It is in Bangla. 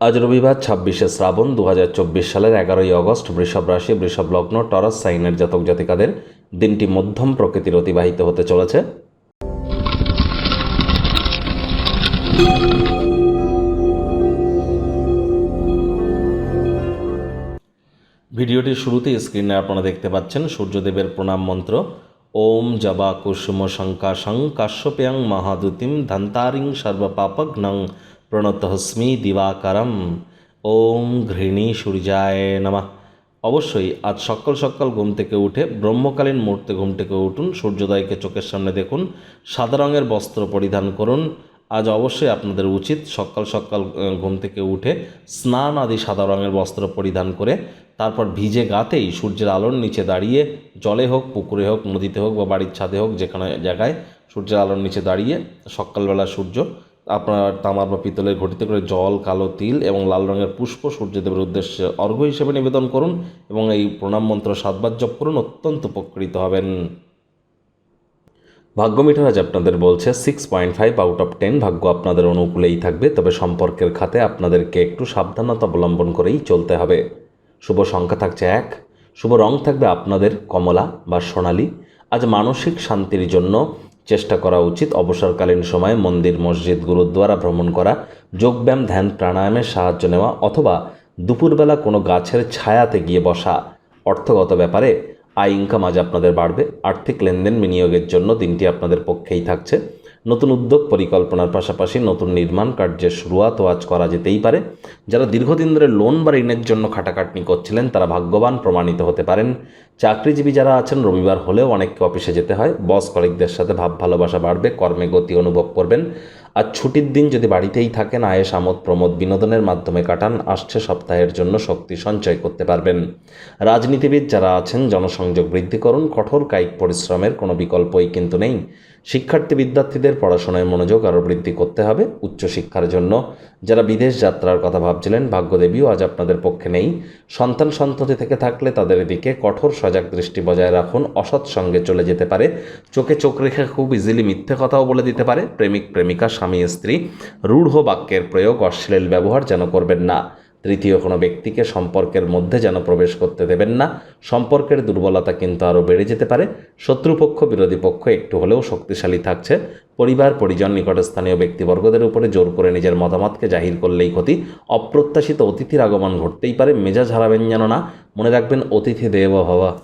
আজ রবিবার ছাব্বিশে শ্রাবণ দু হাজার চব্বিশ সালের এগারোই আগস্ট বৃষভ রাশি, বৃষভ লগ্ন, টরাস সাইনের জাতক জাতিকাদের দিনটি মধ্যম প্রকৃতির অতিবাহিত হতে চলেছে। ভিডিওটির শুরুতে স্ক্রিনে আপনারা দেখতে পাচ্ছেন সূর্যদেবের প্রণাম মন্ত্র। ওম জবা কুসুম শঙ্কাশং কাশ্যপ্যাং মহাদুতিম ধন্তারিং সর্বপাপঘ্নং প্রণতহস্মি দিবাকরম। ওম ঘৃণী সূর্যায় নমঃ। অবশ্যই আজ সকাল সকাল ঘুম থেকে উঠে ব্রহ্মকালীন মুহূর্তে ঘুম থেকে উঠুন, সূর্যোদয়কে চোখের সামনে দেখুন, সাদা রঙের বস্ত্র পরিধান করুন আজ অবশ্যই আপনাদের উচিত সকাল সকাল ঘুম থেকে উঠে স্নান আদি সাদা রঙের বস্ত্র পরিধান করে, তারপর ভিজে গাতেই সূর্যের আলোর নিচে দাঁড়িয়ে জলে হোক, পুকুরে হোক, নদীতে হোক বা বাড়ির ছাদে হোক, যেখানে জায়গায় সূর্যের আলোর নিচে দাঁড়িয়ে সকালবেলা সূর্য, আপনার তামার বা পিতলের ঘটিতে করে জল, কালো তিল এবং লাল রঙের পুষ্প সূর্যদেবের উদ্দেশ্যে অর্ঘ্য হিসেবে নিবেদন করুন এবং এই প্রণাম মন্ত্র সাতবার জপ করুন অত্যন্ত উপকৃত হবেন। ভাগ্য মিটার আজ আপনাদের বলছে six point five out of ten ভাগ্য আপনাদের অনুকূলেই থাকবে, তবে সম্পর্কের খাতে আপনাদেরকে একটু সাবধানতা অবলম্বন করেই চলতে হবে। শুভ সংখ্যা থাকছে এক, শুভ রং থাকবে আপনাদের কমলা বা সোনালি। আজ মানসিক শান্তির জন্য চেষ্টা করা উচিত অবসরকালীন সময়ে মন্দির, মসজিদ, গুরুদ্বারা ভ্রমণ করা, যোগব্যায়াম, ধ্যান, প্রাণায়ামের সাহায্য নেওয়া অথবা দুপুরবেলা কোনো গাছের ছায়াতে গিয়ে বসা। অর্থগত ব্যাপারে আয় ইনকাম আজ আপনাদের বাড়বে। আর্থিক লেনদেন বিনিয়োগের জন্য দিনটি আপনাদের পক্ষেই থাকছে। নতুন উদ্যোগ পরিকল্পনার পাশাপাশি নতুন নির্মাণ কার্যের শুরুয়াতও আজ করা যেতেই পারে। যারা দীর্ঘদিন ধরে লোন বা ঋণের জন্য খাটাখাটনি করছিলেন, তারা ভাগ্যবান, প্রমাণিত হতে পারেন। চাকরিজীবী যারা আছেন, রবিবার হলেও অনেককে অফিসে যেতে হয়। বস কলিকদের সাথে ভাব ভালোবাসা বাড়বে, কর্মে গতি অনুভব করবেন। আর ছুটির দিন যদি বাড়িতেই থাকেন আয়েস আমোদ প্রমোদ বিনোদনের মাধ্যমে কাটান, আসছে সপ্তাহের জন্য শক্তি সঞ্চয় করতে পারবেন। রাজনীতিবিদ যারা আছেন, জনসংযোগ বৃদ্ধি করুন, কঠোর কায়িক পরিশ্রমের কোনো বিকল্পই কিন্তু নেই। শিক্ষার্থী বিদ্যার্থীদের পড়াশোনায় মনোযোগ আরও বৃদ্ধি করতে হবে উচ্চশিক্ষার জন্য। যারা বিদেশ যাত্রার কথা ভাবছিলেন, ভাগ্যদেবীও আজ আপনাদের পক্ষে নেই। সন্তান সন্ততি থেকে থাকলে তাদের দিকে কঠোর সজাগ দৃষ্টি বজায় রাখুন। অসৎ সঙ্গে চলে যেতে পারে। চোখে চোখ রেখে খুব ইজিলি মিথ্যে কথাও বলে দিতে পারে। প্রেমিক, প্রেমিকা, স্বামী, স্ত্রী, রূঢ় বাক্যের প্রয়োগ, অশ্লীল ব্যবহার যেন করবেন না। তৃতীয় কোনো ব্যক্তিকে সম্পর্কের মধ্যে যেন প্রবেশ করতে দেবেন না। সম্পর্কের দুর্বলতা কিন্তু আরও বেড়ে যেতে পারে। শত্রুপক্ষ, বিরোধী পক্ষ একটু হলেও শক্তিশালী থাকছে। পরিবার, পরিজন, নিকটস্থানীয় ব্যক্তিবর্গদের উপরে জোর করে নিজের মতামতকে জাহির করলেই ক্ষতি। অপ্রত্যাশিত অতিথির আগমন ঘটতেই পারে। মেজাজ হারাবেন যেন না। মনে রাখবেন, অতিথি দেব ভবা।